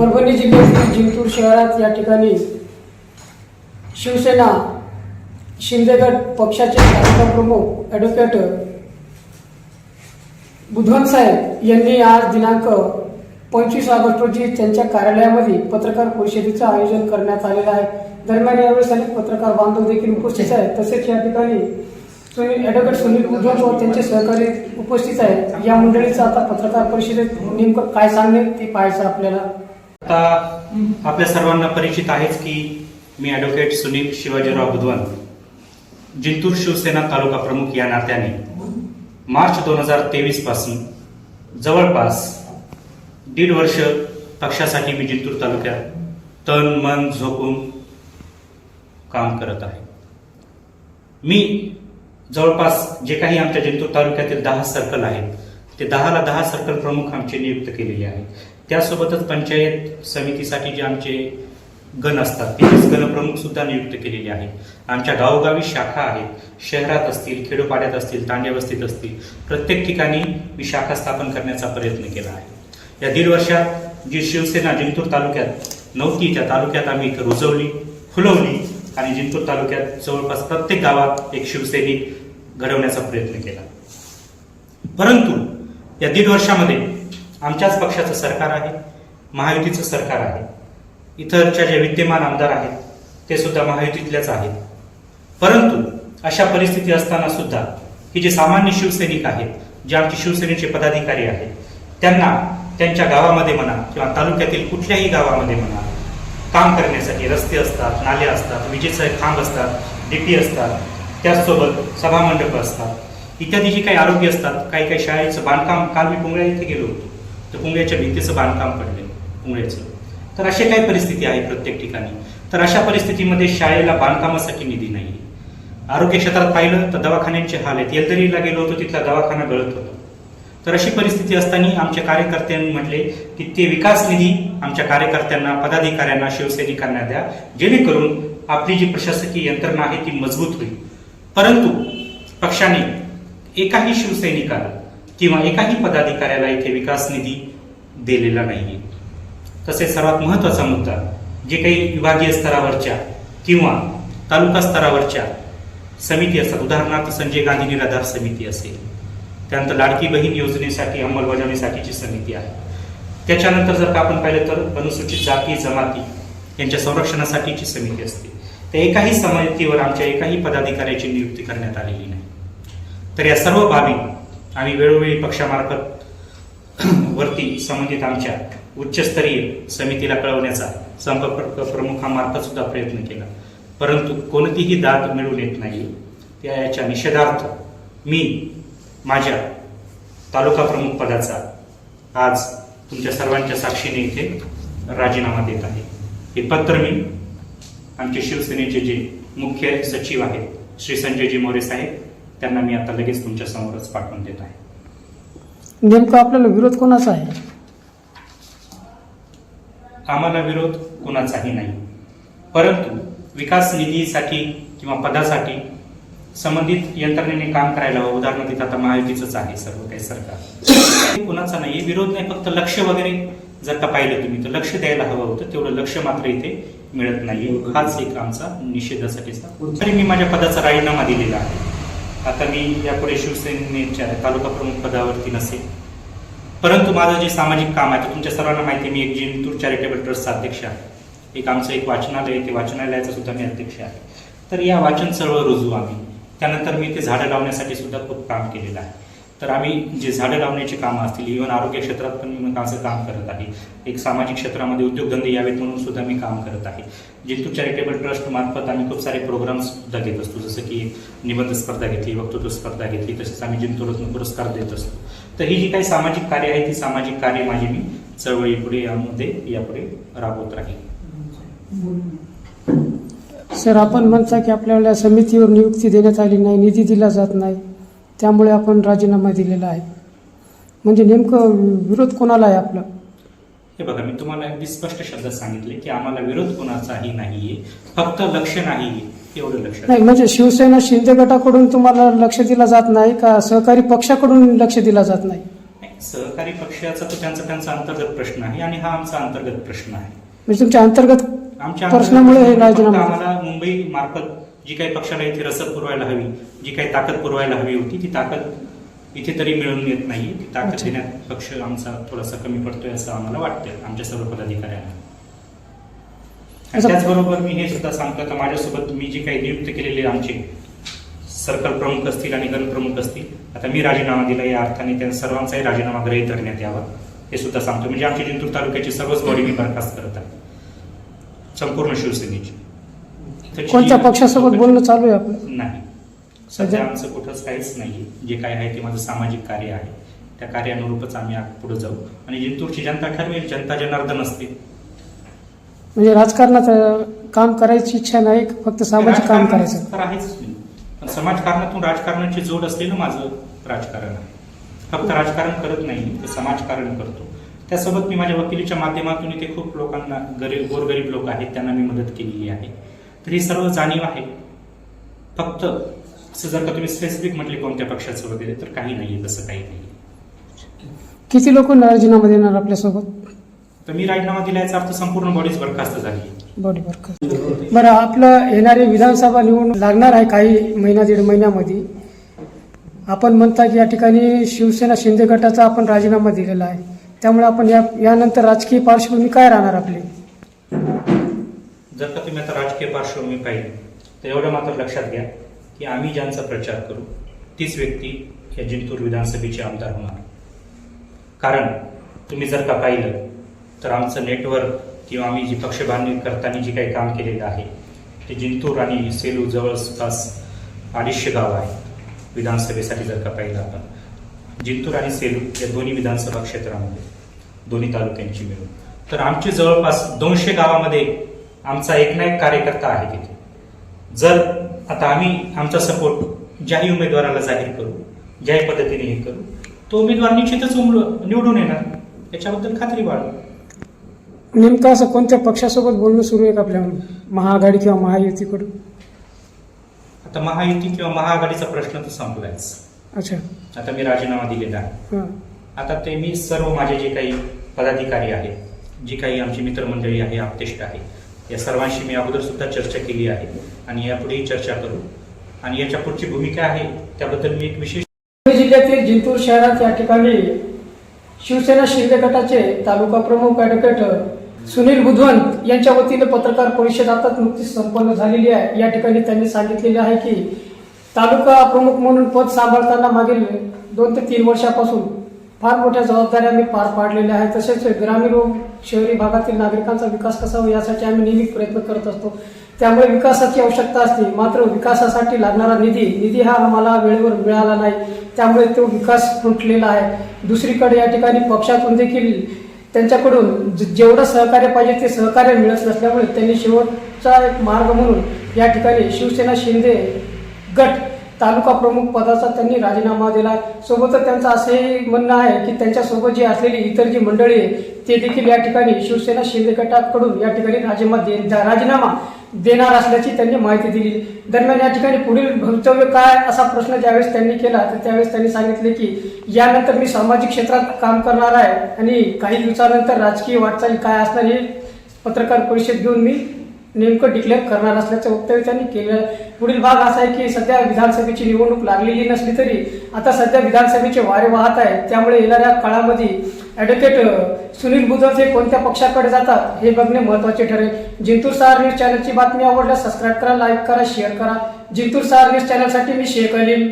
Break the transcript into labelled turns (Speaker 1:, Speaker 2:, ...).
Speaker 1: परभणी जिल्ह्यातील जिंतूर शहरात या ठिकाणी शिवसेना शिंदेगड पक्षाचे तालुका प्रमुख ॲडव्होकेट बुधवान साहेब यांनी आज दिनांक पंचवीस ऑगस्ट रोजी त्यांच्या कार्यालयामध्ये पत्रकार परिषदेचं आयोजन करण्यात आलेलं आहे. दरम्यान यावेळेस अनेक पत्रकार बांधव देखील उपस्थित आहेत. तसेच या ठिकाणी सुनील ॲडव्होकेट सुनील उद्धव व त्यांचे सहकारी उपस्थित आहेत. या मंडळीचं आता पत्रकार परिषदेत नेमकं काय सांगणे ते पाहायचं आपल्याला.
Speaker 2: आता आपल्या सर्वांना परिचित आहेच की मी ॲडव्होकेट सुनील शिवाजीराव बुधवान जिंतूर शिवसेना तालुका प्रमुख या नात्याने मार्च दोन हजार तेवीसपासून जवळपास दीड वर्ष पक्षासाठी मी जिंतूर तालुक्यात तन मन झोपून काम करत आहे. मी जवळपास जे काही आमच्या जिंतूर तालुक्यातील दहा सर्कल आहेत ते दहाला दहा सर्कल प्रमुख आमचे नियुक्त केलेले आहेत. त्यासोबतच पंचायत समितीसाठी जे आमचे गण असतात ते गणप्रमुख सुद्धा नियुक्त केलेले आहे आमच्या गावोगावी शाखा आहेत. शहरात असतील खेडोपाड्यात असतील तांड्यावस्तीत असतील प्रत्येक ठिकाणी मी शाखा स्थापन करण्याचा प्रयत्न केला आहे. या दीड वर्षात जी शिवसेना जिंतूर तालुक्यात नव्हती त्या तालुक्यात आम्ही इथं रुजवली फुलवली आणि जिंतूर तालुक्यात जवळपास प्रत्येक गावात एक शिवसैनिक घडवण्याचा प्रयत्न केला. परंतु या दीड वर्षामध्ये आमच्याच पक्षाचं सरकार आहे महायुतीचं सरकार आहे. इतरच्या जे विद्यमान आमदार आहेत ते सुद्धा महायुतीतल्याच आहेत. परंतु अशा परिस्थिती असताना सुद्धा की जे सामान्य शिवसैनिक आहेत जे आमचे शिवसेनेचे पदाधिकारी आहेत त्यांना त्यांच्या गावामध्ये म्हणा किंवा तालुक्यातील कुठल्याही गावामध्ये म्हणा काम करण्यासाठी रस्ते असतात नाले असतात विजेचे खांब असतात डीपी असतात त्याचसोबत सभामंडप असतात. इत्यादी जी काही आरोग्य असतात काही काही शाळेचं बांधकाम काल मी पुंगळ्या इथे गेलो होतो. तर कुंगळ्याच्या भिंतीचं बांधकाम पडले पुंगळ्याचं तर अशी काही परिस्थिती आहे प्रत्येक ठिकाणी. तर अशा परिस्थितीमध्ये शाळेला बांधकामासाठी निधी नाही. आरोग्य क्षेत्रात पाहिलं तर दवाखान्यांचे हाल आहेत. येलदरीला गेलो होतो तिथला दवाखाना गळत होता. तर अशी परिस्थिती असताना आमच्या कार्यकर्त्यांनी म्हटले की ते विकास निधी आमच्या कार्यकर्त्यांना पदाधिकाऱ्यांना शिवसैनिकांना द्या. जेणेकरून आपली जी प्रशासकीय यंत्रणा आहे ती मजबूत होईल. परंतु पक्षाने एकाही शिवसैनिकाला किंवा एकाही पदाधिकाऱ्याला इथे विकास निधी दिलेला नाहीये. तसेच सर्वात महत्त्वाचा मुद्दा जे काही विभागीय स्तरावरच्या किंवा तालुका स्तरावरच्या समिती असतात उदाहरणार्थ संजय गांधी निराधार समिती असेल त्यानंतर लाडकी बहीण योजनेसाठी अंमलबजावणीसाठीची समिती आहे. त्याच्यानंतर जर का आपण पाहिलं तर अनुसूचित जाती जमाती यांच्या संरक्षणासाठीची समिती असते. त्या एकाही समितीवर आमच्या एकाही पदाधिकाऱ्याची नियुक्ती करण्यात आलेली नाही. तर या सर्व बाबी आम्ही वेळोवेळी पक्षामार्फत वरती संबंधित आमच्या उच्चस्तरीय समितीला कळवण्याचा संपर्क प्रमुखामार्फत सुद्धा प्रयत्न केला. परंतु कोणतीही दाद मिळून येत नाही. त्या याच्या निषेधार्थ मी माझ्या तालुका प्रमुख पदाचा आज तुमच्या सर्वांच्या साक्षीने इथे राजीनामा देत आहे. हे पत्र मी आमचे शिवसेनेचे जे मुख्य सचिव आहेत श्री संजयजी मोरे साहेब त्यांना मी आता लगेच तुमच्या समोरच पाठवून देत आहे.
Speaker 1: नेमकं आपल्याला विरोध कोणाचा आहे?
Speaker 2: आम्हाला विरोध कुणाचाही नाही. परंतु विकास निधीसाठी किंवा पदासाठी संबंधित यंत्रणेने काम करायला हवं. उदाहरणार्थ इथं आता महायुतीचंच आहे सर्व काही सरकार. कुणाचा नाही विरोध नाही फक्त लक्ष वगैरे जर का पाहिलं तुम्ही तर लक्ष द्यायला हवं होतं. तेवढं लक्ष मात्र इथे मिळत नाही. हाच एक आमचा निषेधासाठीचा तरी मी माझ्या पदाचा राजीनामा दिलेला आहे. आता मी यापुढे शिवसेनेच्या तालुका प्रमुख पदावरती नसेल. परंतु माझं जे सामाजिक काम आहे ते तुमच्या सर्वांना माहिती आहे, मी एक जिंतूर चॅरिटेबल ट्रस्टचा अध्यक्ष आहे. एक आमचं एक वाचनालय ते वाचनालयाचा सुद्धा मी अध्यक्ष आहे. तर या वाचन चळवळ रुजू आम्ही. त्यानंतर मी ते झाडं लावण्यासाठी सुद्धा खूप काम केलेलं आहे. तर आम्ही जे झाडं लावण्याचे कामं असतील इव्हन आरोग्य क्षेत्रात पण मी असं काम करत आहे. एक सामाजिक क्षेत्रामध्ये उद्योगधंदे यावेत म्हणून सुद्धा मी काम करत आहे. जिंतू चॅरिटेबल ट्रस्ट मार्फत आम्ही खूप सारे प्रोग्राम्स सुद्धा घेत असतो. जसं की निबंध स्पर्धा घेतली वक्तृत्व स्पर्धा घेतली तसेच आम्ही जिंतूर रत्न पुरस्कार देत असतो. तर ही जी काही सामाजिक कार्य आहे ती सामाजिक कार्य माझी मी चळवळी पुढे यामध्ये यापुढे राबवत राहील
Speaker 1: सर आपण म्हणता की आपल्याला समितीवर नियुक्ती देण्यात आली नाही निधी दिला जात नाही. त्यामुळे आपण राजीनामा दिलेला आहे. म्हणजे नेमकं विरोध कोणाला आहे आपला?
Speaker 2: हे बघा मी तुम्हाला अगदी स्पष्ट शब्दात सांगितले की आम्हाला विरोध कोणाचाही नाहीये फक्त लक्ष नाहीये एवढं लक्ष
Speaker 1: नाही म्हणजे शिवसेना शिंदे गटाकडून तुम्हाला लक्ष दिला जात नाही का सहकारी पक्षाकडून लक्ष दिला जात नाही?
Speaker 2: सहकारी पक्षाचा तो त्यांचा त्यांचा अंतर्गत प्रश्न आहे आणि हा आमचा अंतर्गत प्रश्न आहे.
Speaker 1: म्हणजे तुमच्या अंतर्गत
Speaker 2: आमच्या
Speaker 1: प्रश्नामुळे हे
Speaker 2: फक्त
Speaker 1: राजीनामा
Speaker 2: आम्हाला मुंबई मार्फत जी काही पक्षाला इथे रसद पुरवायला हवी जी काही ताकद पुरवायला हवी होती ती ताकद इथे तरी मिळून येत नाही. ती ताकद. देण्यात पक्ष आमचा थोडासा कमी पडतोय असं आम्हाला वाटतं आमच्या सर्व पदाधिकाऱ्यांना. त्याचबरोबर मी हे सुद्धा सांगतो आता माझ्यासोबत मी जे काही नियुक्त केलेले आमचे सर्कल प्रमुख असतील आणि गण प्रमुख असतील आता मी राजीनामा दिला या अर्थाने त्या सर्वांचाही राजीनामा गृहीत धरण्यात यावा हे सुद्धा सांगतो. म्हणजे आमची जिंतूर तालुक्याची सर्वच बॉडी मी बरखास्त करत आहे. संपूर्ण शिवसेनेची. त्याची
Speaker 1: कोणत्या पक्षासोबत बोलणं चालू आहे आपलं?
Speaker 2: नाही. सध्या? आमचं कुठंच काहीच नाही जे काय आहे ते माझं सामाजिक कार्य आहे. त्या कार्यानुरूपच आम्ही पुढे जाऊ. आणि जिंतूरची जनता ठरवेल. जनता जनार्दन असते.
Speaker 1: म्हणजे राजकारणात अं, काम करायची इच्छा नाही फक्त सामाजिक काम करायचं.
Speaker 2: तर आहेच नाही पण समाजकारणातून राजकारणाची जोड असलेलं माझं राजकारण आहे. फक्त राजकारण करत नाही तर समाजकारण करतो. त्यासोबत मी माझ्या वकिलीच्या माध्यमातून इथे खूप लोकांना गरीब गोरगरीब लोक आहेत. त्यांना मी मदत केलेली आहे. तर ही सर्व जाणीव आहे. फक्त असं जर का तुम्ही स्पेसिफिक म्हटले कोणत्या पक्षाचं वगैरे तर काही नाहीये तसं काही नाही
Speaker 1: किती लोक राजीनामा देणार आपल्यासोबत?
Speaker 2: तर मी राजीनामा दिल्याचा अर्थ संपूर्ण बॉडीज बरखास्त झाली.
Speaker 1: बॉडी बरं बरं आपलं येणारी विधानसभा निवडणूक लागणार आहे काही महिना दीड महिन्यामध्ये. आपण म्हणता की या ठिकाणी शिवसेना शिंदे गटाचा आपण राजीनामा दिलेला आहे. त्यामुळे आपण या यानंतर राजकीय पार्श्वभूमी काय राहणार आपली?
Speaker 2: जर का तुम्ही आता राजकीय पार्श्वभूमी पाहिली तर एवढं मात्र लक्षात घ्या की आम्ही ज्यांचा प्रचार करू तीच व्यक्ती या जिंतूर विधानसभेचे आमदार होणार. कारण तुम्ही जर का पाहिलं तर आमचं नेटवर्क किंवा आम्ही जी पक्षबांधणी करताना जे काही काम केलेलं आहे ते जिंतूर आणि सेलू जवळपास अडीचशे गाव आहे विधानसभेसाठी जर का पाहिलं आपण. जिंतूर आणि सेलू या दोन्ही विधानसभा क्षेत्रामध्ये दोन्ही तालुक्यांची मिळून. तर आमची जवळपास दोनशे गावामध्ये आमचा एक ना एक कार्यकर्ता आहे तिथे. जर आता आम्ही आमचा सपोर्ट ज्याही उमेदवाराला जाहीर करू ज्याही पद्धतीने हे करू तो उमेदवार निश्चितच उमल- निवडून येणार. याच्याबद्दल खात्री बाळगू.
Speaker 1: नेमकं असं कोणत्या पक्षासोबत बोलणं सुरू आहे का आपल्या महाआघाडी किंवा महायुतीकडून?
Speaker 2: आता महायुती किंवा महाआघाडीचा प्रश्न तर संपलायच.
Speaker 1: अच्छा.
Speaker 2: आता मी राजीनामा दिलेला आहे.
Speaker 1: हां.
Speaker 2: आता ते मी सर्व माझे जे काही पदाधिकारी आहेत जी काही आमची मित्रमंडळी आहे आपतेष्ट आहे या सर्वांशी मी अगोदर सुद्धा चर्चा केली आहे. आणि यापुढेही चर्चा करू. आणि याच्या पुढची भूमिका आहे त्याबद्दल मी एक विशेष
Speaker 1: पुणे जिल्ह्यातील जिंतूर शहरात या ठिकाणी शिवसेना शिंदे गटाचे तालुका प्रमुख ॲडव्होकेट सुनील बुधवंत यांच्या वतीने पत्रकार परिषद आता नुकतीच संपन्न झालेली आहे. या ठिकाणी त्यांनी सांगितलेले आहे की तालुका प्रमुख म्हणून पद सांभाळताना मागील दोन ते तीन वर्षापासून फार मोठ्या जबाबदाऱ्या आम्ही पार पाडलेल्या आहेत. तसेच ग्रामीण व शहरी भागातील नागरिकांचा विकास कसा हो यासाठी आम्ही नेहमी प्रयत्न करत असतो. त्यामुळे विकासाची आवश्यकता असते. मात्र विकासासाठी लागणारा निधी निधी हा आम्हाला वेळेवर मिळाला नाही. त्यामुळे तो विकास फुटलेला आहे. दुसरीकडे या ठिकाणी पक्षातून देखील त्यांच्याकडून जेवढं सहकार्य पाहिजे ते सहकार्य मिळत नसल्यामुळे त्यांनी शेवटचा एक मार्ग म्हणून या ठिकाणी शिवसेना शिंदे गट तालुका प्रमुख पदाचा त्यांनी राजीनामा दिला सोबतच त्यांचं असंही म्हणणं आहे की त्यांच्यासोबत जी असलेली इतर जी मंडळी आहे ते देखील या ठिकाणी शिवसेना शिंदे गटाकडून या ठिकाणी राजीनामा दे राजीनामा देणार असल्याची त्यांनी माहिती दिली. दरम्यान या ठिकाणी पुढील भवितव्य काय असा प्रश्न ज्यावेळेस त्यांनी केला तर त्यावेळेस त्यांनी सांगितले की यानंतर मी सामाजिक क्षेत्रात काम करणार आहे आणि काही दिवसानंतर राजकीय वाटचाल काय असणार हे पत्रकार परिषद घेऊन मी नेमकं डिक्लेअर करणार असल्याचं वक्तव्य त्यांनी केलं पुढील भाग असा आहे की सध्या विधानसभेची निवडणूक लागलेली नसली तरी आता सध्या विधानसभेचे वारे वाहत आहेत. त्यामुळे येणाऱ्या काळामध्ये ॲडव्होकेट सुनील बुधव हे कोणत्या पक्षाकडे जातात हे बघणे महत्त्वाचे ठरेल. जिंतूर सहार न्यूज चॅनलची बातमी आवडल्यास सबस्क्राईब करा लाईक करा शेअर करा. जिंतूर सहार न्यूज चॅनलसाठी मी शेअर अलीम